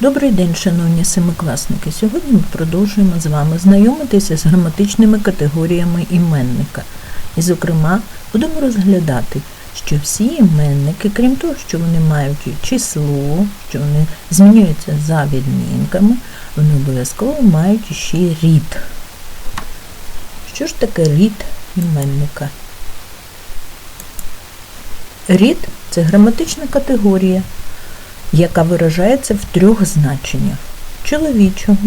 Добрий день, шановні семикласники. Сьогодні ми продовжуємо з вами знайомитися з граматичними категоріями іменника. І, зокрема, будемо розглядати, що всі іменники, крім того, що вони мають число, що вони змінюються за відмінками, вони обов'язково мають ще рід. Що ж таке рід іменника? Рід це граматична категорія, яка виражається в трьох значеннях чоловічого,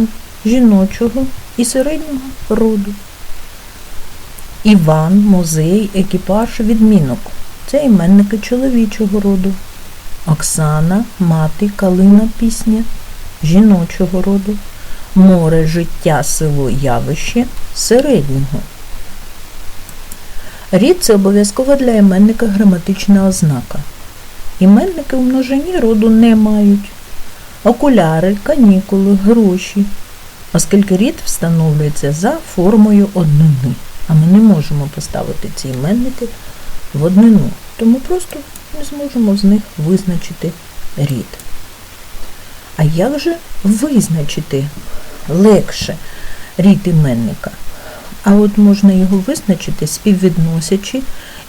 жіночого і середнього роду. Іван, музей, екіпаж, відмінок це іменники чоловічого роду. Оксана, мати, калина, пісня жіночого роду. Море, життя, село, явище середнього. Рід це обов'язково для іменника граматична ознака. Іменники у множині роду не мають. Окуляри, канікули, гроші, оскільки рід встановлюється за формою однини. А ми не можемо поставити ці іменники в однину, тому просто не зможемо з них визначити рід. А як же визначити легше рід іменника? А от можна його визначити, співвідносячи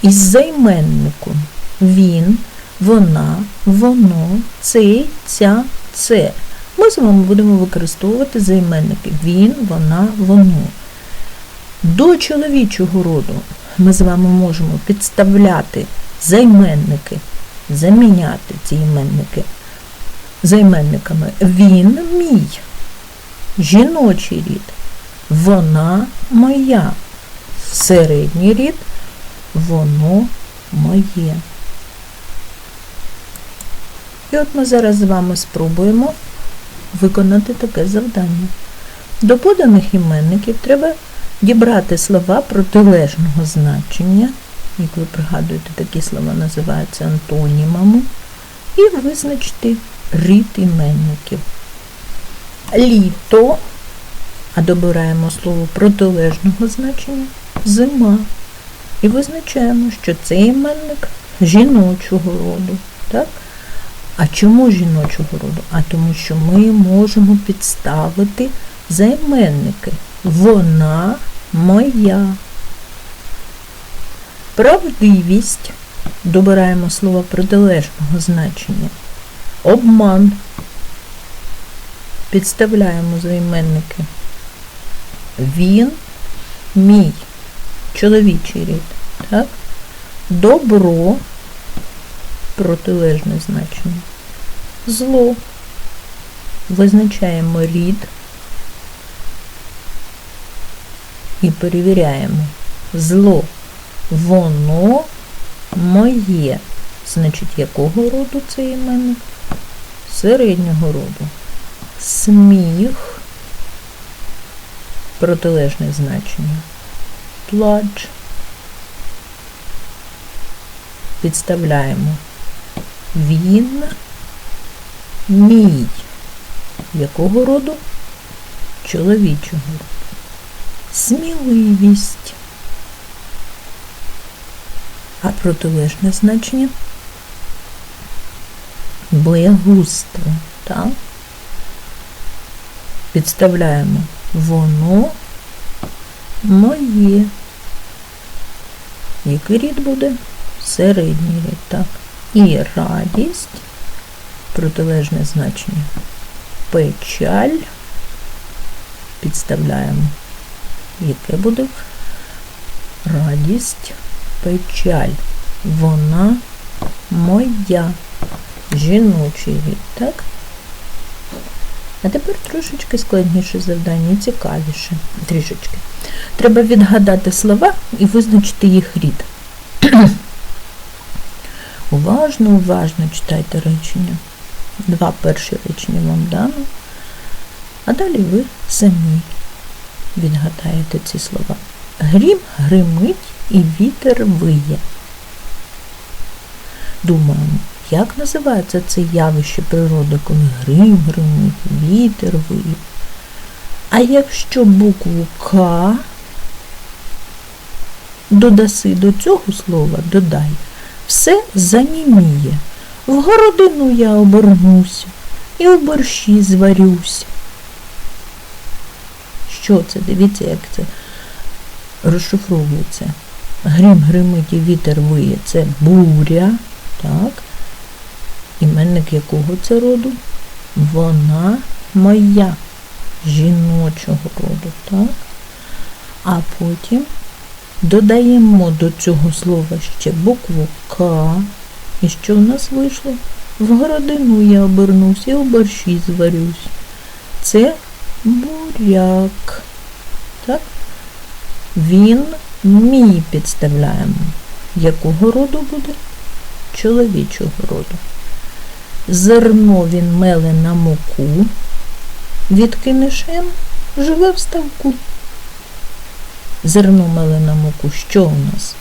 із займенником. Він, вона, воно, цей, ця, це. Ми з вами будемо використовувати займенники він, вона, воно. До чоловічого роду ми з вами можемо підставляти займенники, заміняти ці іменники займенниками. Він мій, жіночий рід, вона моя, середній рід, воно моє. І от ми зараз з вами спробуємо виконати таке завдання. До поданих іменників треба дібрати слова протилежного значення, як ви пригадуєте, такі слова називаються антонімами, і визначити рід іменників. Літо, а добираємо слово протилежного значення зима. І визначаємо, що це іменник жіночого роду. Так? А чому жіночого роду? А тому що ми можемо підставити займенники. Вона моя. Правдивість. Добираємо слово протилежного значення. Обман. Підставляємо займенники. Він мій. Чоловічий рід. Так? Добро протилежне значення. Зло. Визначаємо рід і перевіряємо. Зло. Воно моє. Значить, якого роду це іменник? Середнього роду. Сміх. Протилежне значення. Плач. Підставляємо. Він мій. Якого роду? Чоловічого. Сміливість. А протилежне значення боягузтво. Так? Підставляємо воно моє. Який рід буде? Середній рід, так. І радість, протилежне значення. Печаль. Підставляємо. Яке буде? Радість, печаль. Вона моя. Жіночий рід, так? А тепер трошечки складніше завдання, цікавіше. Трішечки. Треба відгадати слова і визначити їх рід. Уважно, уважно читайте речення. Два перші речення вам дано, а далі ви самі відгадаєте ці слова. Грім гримить і вітер виє. Думаємо, як називається це явище природи, коли грим гримить, вітер виє? А якщо букву К додаси до цього слова, додай, все заніміє. В городину я обернуся, і у борщі зварюсь. Що це? Дивіться, як це розшифровується. Грім гримить і вітер виє. Це буря. Так. Іменник якого це роду? Вона моя жіночого роду. Так. А потім додаємо до цього слова ще букву К. І що в нас вийшло? В городину я обернусь і у борщі зварюсь. Це буряк. Так? Він мій підставляємо. Якого роду буде? Чоловічого роду. Зерно він меле на муку, від кинешем живе в ставку. Зерно меле на муку. Що у нас?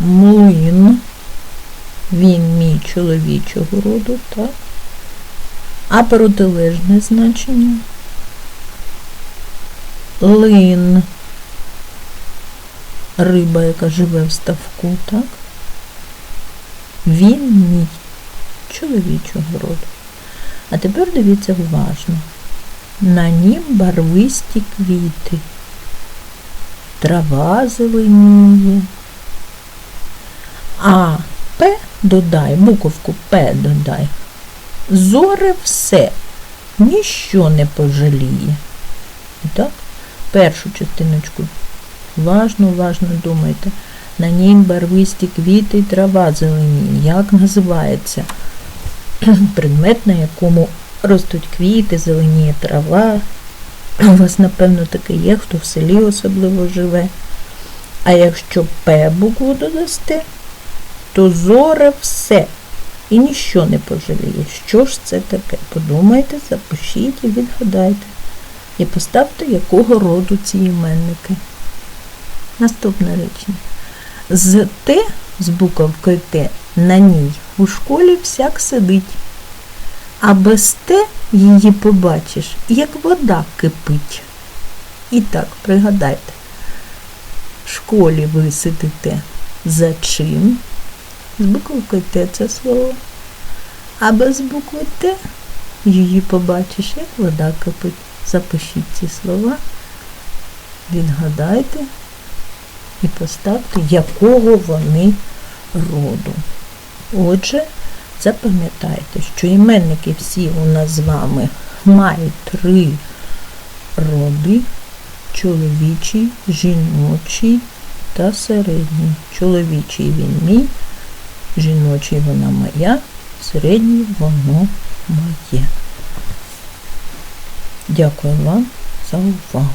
Млин. Він мій чоловічого роду, так? А протилежне значення? Лин. Риба, яка живе в ставку, так? Він мій чоловічого роду. А тепер дивіться уважно. На нім барвисті квіти. Трава зеленіє. А П додай, буковку П додай. Зоре все, ніщо не пожаліє. Так, першу частиночку. Важно, уважно думайте. На нім барвисті квіти і трава зелені. Як називається? Предмет, на якому ростуть квіти, зеленіє трава. У вас, напевно, таке є, хто в селі особливо живе. А якщо П букву додасте, то зоре все і ніщо не пожаліє. Що ж це таке? Подумайте, запишіть і відгадайте. І поставте, якого роду ці іменники. Наступне речення. З Т, з буковкою Т, на ній у школі всяк сидить. А без Т її побачиш, як вода кипить. І так, пригадайте, в школі ви сидите за чим? З буквою Т це слово. А без букви Т її побачиш, як вода кипить. Запишіть ці слова, відгадайте і поставте, якого вони роду. Отже, запам'ятайте, що іменники всі у нас з вами мають три роди чоловічий, жіночий та середній. Чоловічий він мій, жіночий вона моя, середній воно моє. Дякую вам за увагу.